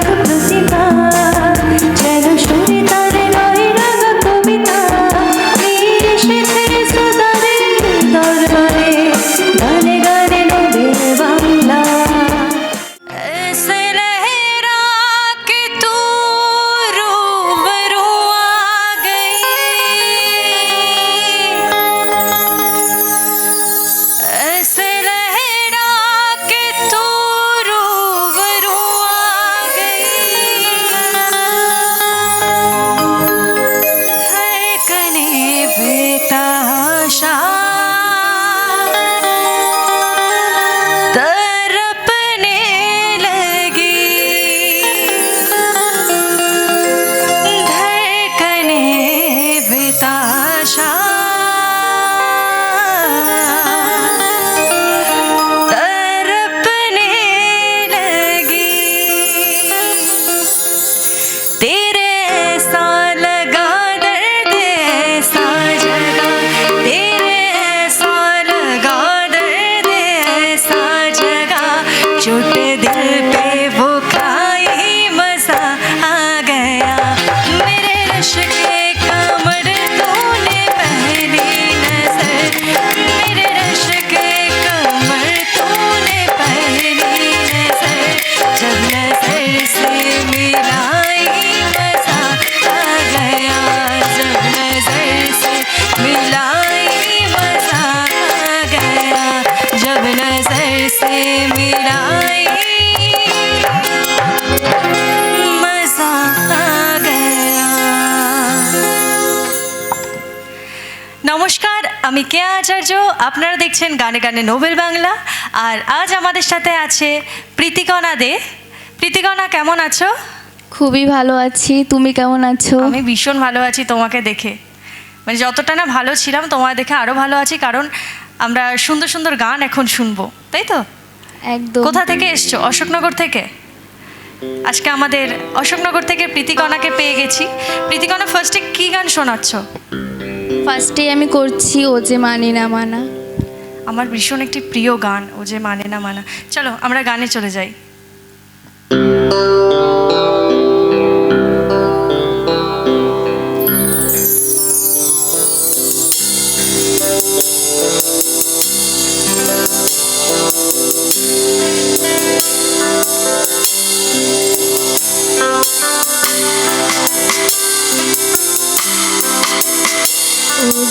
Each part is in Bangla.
could আমি কেয়া আচার্য আপনারা দেখছেন গানে গানে নোবেল বাংলা। আর আজ আমাদের সাথে আছে প্রীতিকণা দে। প্রীতিকণা কেমন আছো? খুবই ভালো আছি। তুমি কেমন আছো? আমি ভীষণ ভালো আছি তোমাকে দেখে। মানে যতটা না ভালো ছিলাম তোমার দেখে আরও ভালো আছি কারণ আমরা সুন্দর সুন্দর গান এখন শুনব। তাই তো? একদম। কোথা থেকে এসছো? অশোকনগর থেকে? আজকে আমাদের অশোকনগর থেকে প্রীতিকণাকে পেয়ে গেছি। প্রীতিকণা ফার্স্টে কী গান শোনাচ্ছ? ফার্স্টে আমি করছি, ও যে মানে না মানা। আমার ভীষণ একটি প্রিয় গান, ও যে মানে না মানা। চলো, আমরা গানে চলে যাই।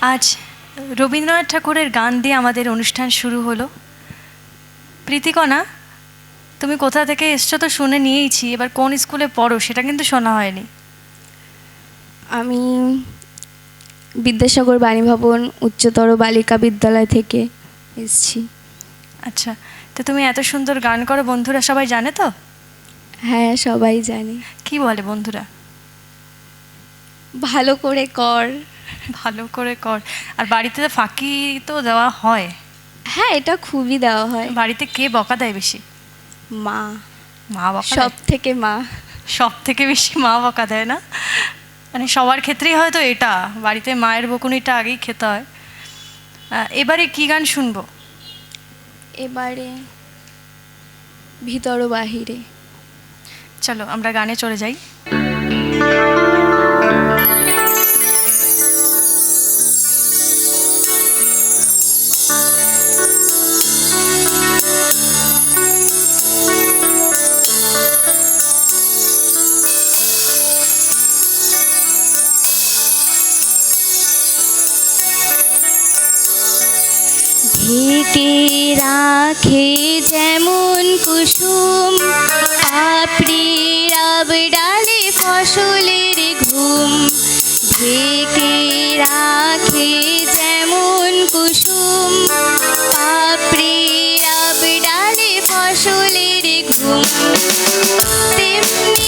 আজ রবীন্দ্রনাথ ঠাকুরের গান দিয়ে আমাদের অনুষ্ঠান শুরু হলো। প্রীতিকণা তুমি কোথা থেকে এসছো তো শুনে নিয়েইছি এবার কোন স্কুলে পড়ো সেটা কিন্তু শোনা হয়নি। আমি বিদ্যাসাগর বাণী ভবন উচ্চতর বালিকা বিদ্যালয় থেকে এসছি। আচ্ছা তো তুমি এত সুন্দর গান করো বন্ধুরা সবাই জানে তো? হ্যাঁ সবাই জানে। কি বলে বন্ধুরা? ভালো করে কর। ভালো করে কর। আর বাড়িতে ফাঁকি তো দেওয়া হয়। হ্যাঁ এটা খুবই দেওয়া হয়। বাড়িতে কে বকা দেয় বেশি? মা। মা বকা সব থেকে মা। সব থেকে বেশি মা বকা দেয় না? মানে সবার ক্ষেত্রেই হয়তো এটা। বাড়িতে মায়ের বকুনিটা আগেই খেতে হয়। এবারে কি গান শুনব? এবারে ভিতর বাহিরে। চলো আমরা গানে চলে যাই। ঢেকে রাখে যেমন কুসুম। পাপড়ির ডালে ফসলের ঘুম। ঢেকে রাখে যেমন কুসুম। পাপড়ির ডালে ফসলের ঘুম। তেমনি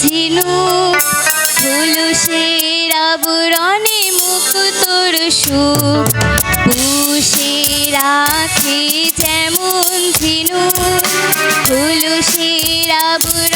ঝিনুক আবরণে মুখ তোর সুখ। পুষে রাখে যেমন ঝিনুক ঝুলুসের আবরণে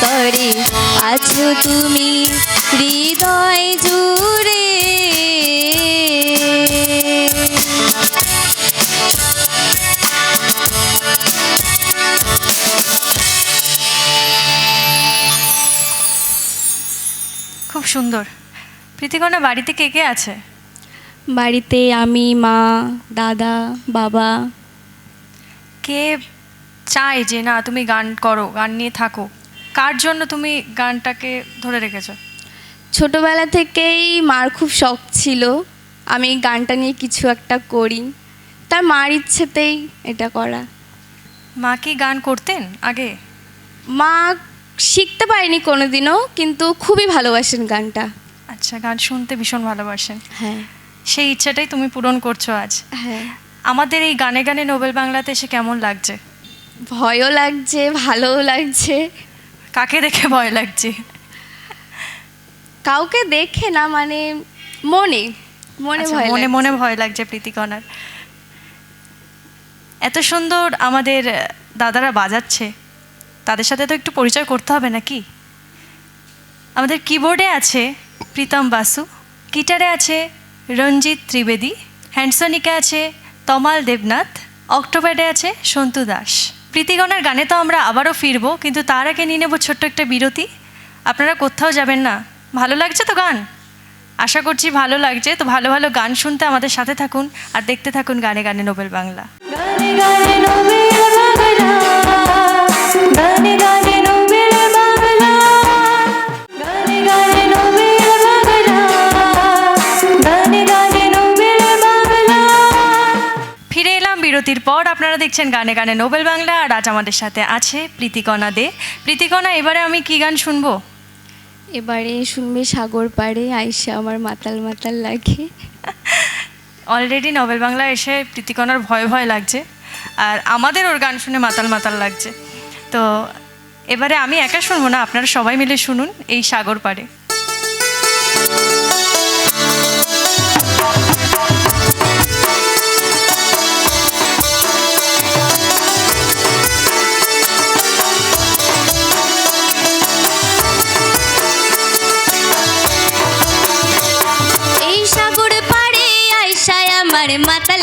অন্তরে আছো তুমি হৃদয় জুড়ে। খুব সুন্দর। প্রীতিকণা বাড়িতে কে কে আছে? বাড়িতে আমি মা দাদা বাবা। কে চায় যে না তুমি গান করো গান নিয়ে থাকো কার জন্য তুমি গানটাকে ধরে রেখেছো? ছোটবেলা থেকেই মার খুব শখ ছিল। আমি গানটা নিয়ে কিছু একটা করি। তার মার ইচ্ছেতেই এটা করা। মা কি গান করতেন আগে? মা শিখতে পারেনি কোনোদিনও কিন্তু খুবই ভালোবাসেন গানটা। আচ্ছা গান শুনতে ভীষণ ভালোবাসেন। হ্যাঁ। সেই ইচ্ছাটাই তুমি পূরণ করছ আজ। হ্যাঁ। আমাদের এই গানে গানে নোবেল বাংলাতে এসে কেমন লাগছে? ভয়ও লাগছে ভালোও লাগছে। কাকে দেখে ভয় লাগছে? কাউকে দেখে না মানে মনে মনে আচ্ছা, ভয় মনে মনে ভয় লাগছে প্রীতিকণার এত সুন্দর আমাদের দাদারা বাজাচ্ছে। তাদের সাথে তো একটু পরিচয় করতে হবে নাকি? আমাদের কিবোর্ডে আছে প্রীতম বাসু গিটারে আছে রঞ্জিত ত্রিবেদী হ্যান্ডসনিকে আছে তমাল দেবনাথ অক্টোপ্যাডে আছে সন্তু দাস। প্রীতিগণার গানে তো আমরা আবারও ফিরব, কিন্তু তার আগে নিয়ে নেব ছোট্ট একটা বিরতি। আপনারা কোথাও যাবেন না। ভালো লাগছে তো গান? আশা করছি ভালো লাগছে। তো ভালো ভালো গান শুনতে আমাদের সাথে থাকুন আর দেখতে থাকুন গানে গানে নোবেল বাংলা। গানে গানে নোবেল বাংলা, গানে বিরতির পর আপনারা দেখছেন গানে গানে নোবেল বাংলা আর আজ আমাদের সাথে আছে প্রীতিকণা দে। প্রীতিকণা এবারে আমি কি গান শুনব? এবারে শুনবে সাগর পাড়ে আইসা আমার মাতাল মাতাল লাগে। অলরেডি নোবেল বাংলা এসে প্রীতিকণার ভয় ভয় লাগছে আর আমাদের ওর গান শুনে মাতাল মাতাল লাগছে। তো এবারে আমি একা শুনব না আপনারা সবাই মিলে শুনুন এই সাগর পাড়ে। মাতাল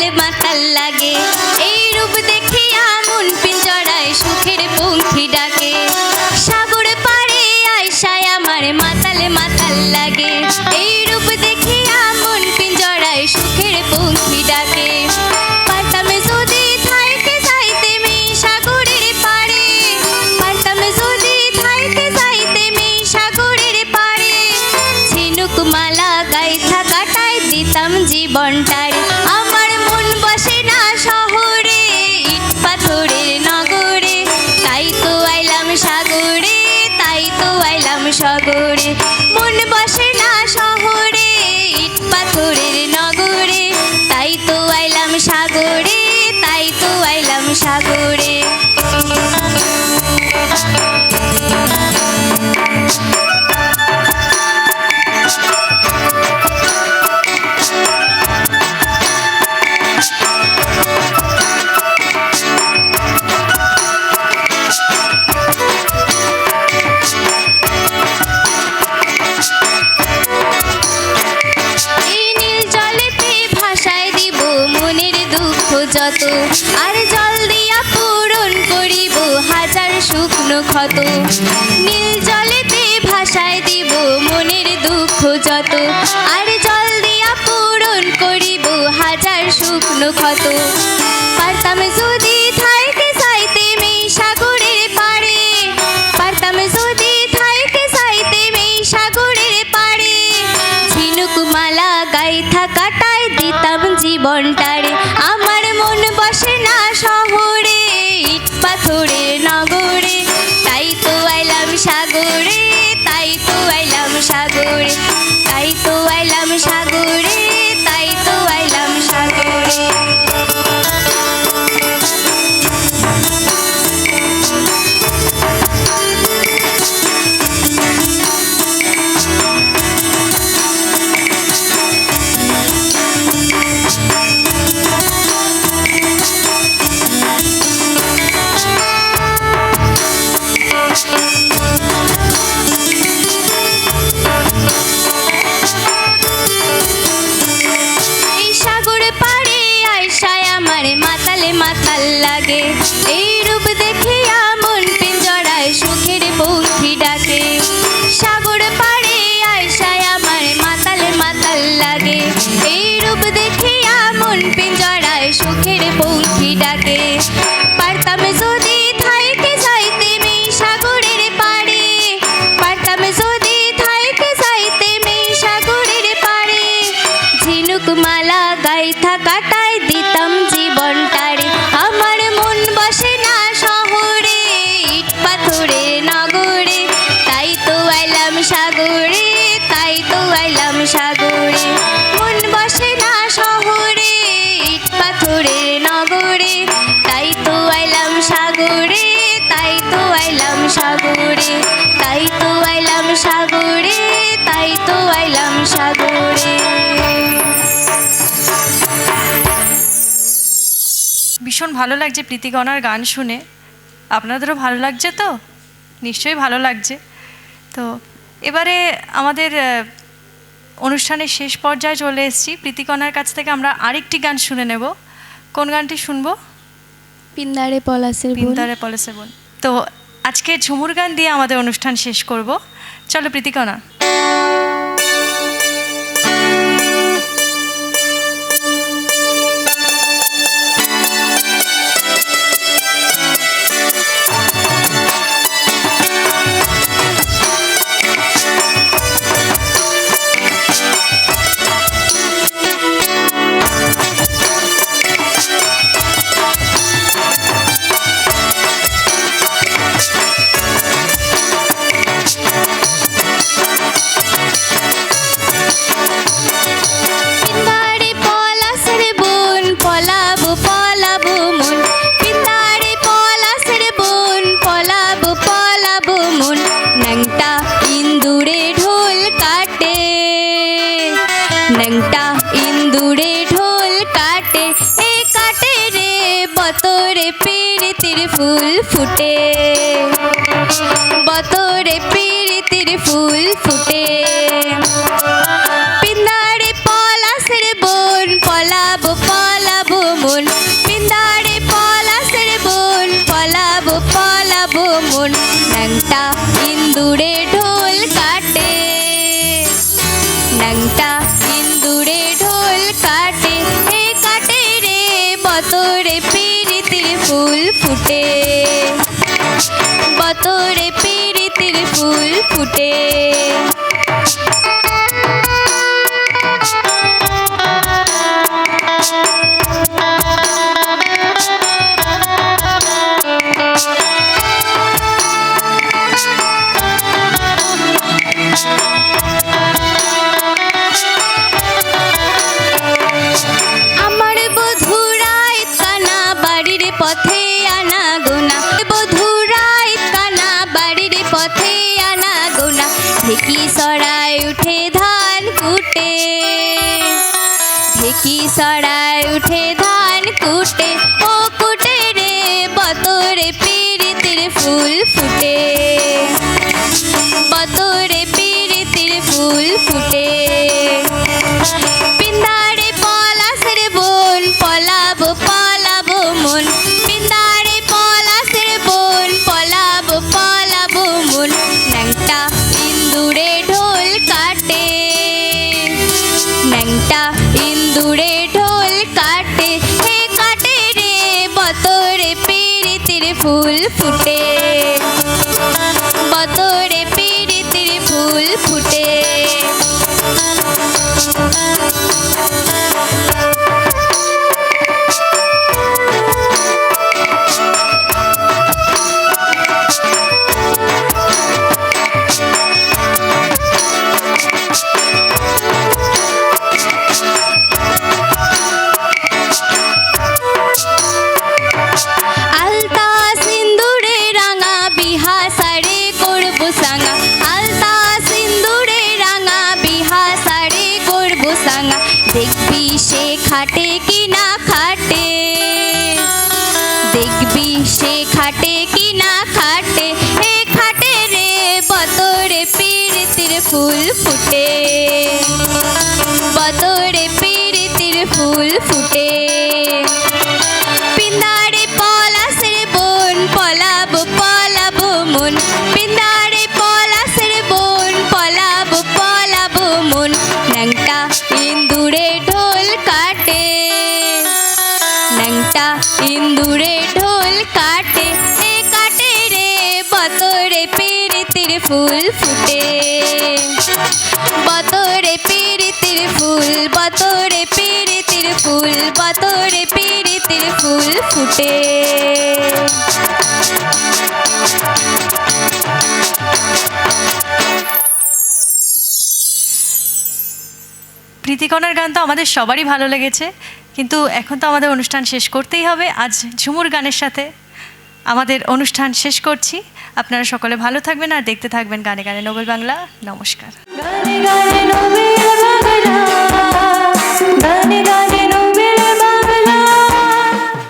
দিতাম দেখিয়া মন পিঞ্জরায় সুখের পঙ্খী ডাকে। সাগর পাড়ে আয়সায় আমার মাতাল মাতাল লাগে। এই রূপ দেখিয়া মন পিঞ্জরায় সুখের পঙ্খী ডাকে। পারতাম যদি থাইকে যাইতে মেই সাগরের পাড়ে। পারতাম যদি থাইকে যাইতে মেই সাগরের পাড়ে। ঝিনুক মালা গাইথা কাটায় দিতাম জীবনটারে। ভীষণ ভালো লাগছে প্রীতিগণার গান শুনে। আপনাদেরও ভালো লাগছে তো? নিশ্চয়ই ভালো লাগছে। তো এবারে আমাদের অনুষ্ঠানের শেষ পর্যায়ে চলে এসেছি। প্রীতিকণার কাছ থেকে আমরা আরেকটি গান শুনে নেব। কোন গানটি শুনব? পিন্দারে পলাশের পিন্তারে পলেসে বোন। তো আজকে ঝুমুর গান দিয়ে আমাদের অনুষ্ঠান শেষ করব। চলো প্রীতিকণা ন্যাংটা ইন্দুরে ঢোল কাটে ন্যাংটা ইন্দুরে ঢোল কাটে হে কাটে রে বতরে পিড়িতির ফুল ফুটে বতরে পিড়িতির ফুল ফুটে সরায় উঠে ধান কুটে ও কুটে রে, বতরে পিড়িতির ফুল ফুটে। বতরে পিড়িতির ফুল ফুটে। পলাশের বোন বোন ইন্দুরে ঢোল কাটে। ইন্দুরে ফুল ফুটে ফুল ফুটে। বদরে পীড়িতির ফুল ফুটে। পিন্দারে পলাশের বোন, পলাব পলাব মন। পিন্দারে পলাশের বোন, পলাব পলাব মন। ন্যাংটা ইন্দুরে ঢোল কাটে। ন্যাংটা ইন্দুরে ঢোল কাটে। কাটে রে বদরে পীড় ফুল ফুটে। বতরে পিরিতির ফুল বতরে পিরিতির ফুল বতরে পিরিতির ফুল ফুটে। প্রীতিকণার গান তো আমাদের সবারই ভালো লেগেছে, কিন্তু এখন তো আমাদের অনুষ্ঠান শেষ করতেই হবে। আজ ঝুমুর গানের সাথে আমাদের অনুষ্ঠান শেষ করছি। আপনারা সকলে ভালো থাকবেন আর দেখতে থাকবেন গানে গানে নোবেল বাংলা। নমস্কার। গানে গানে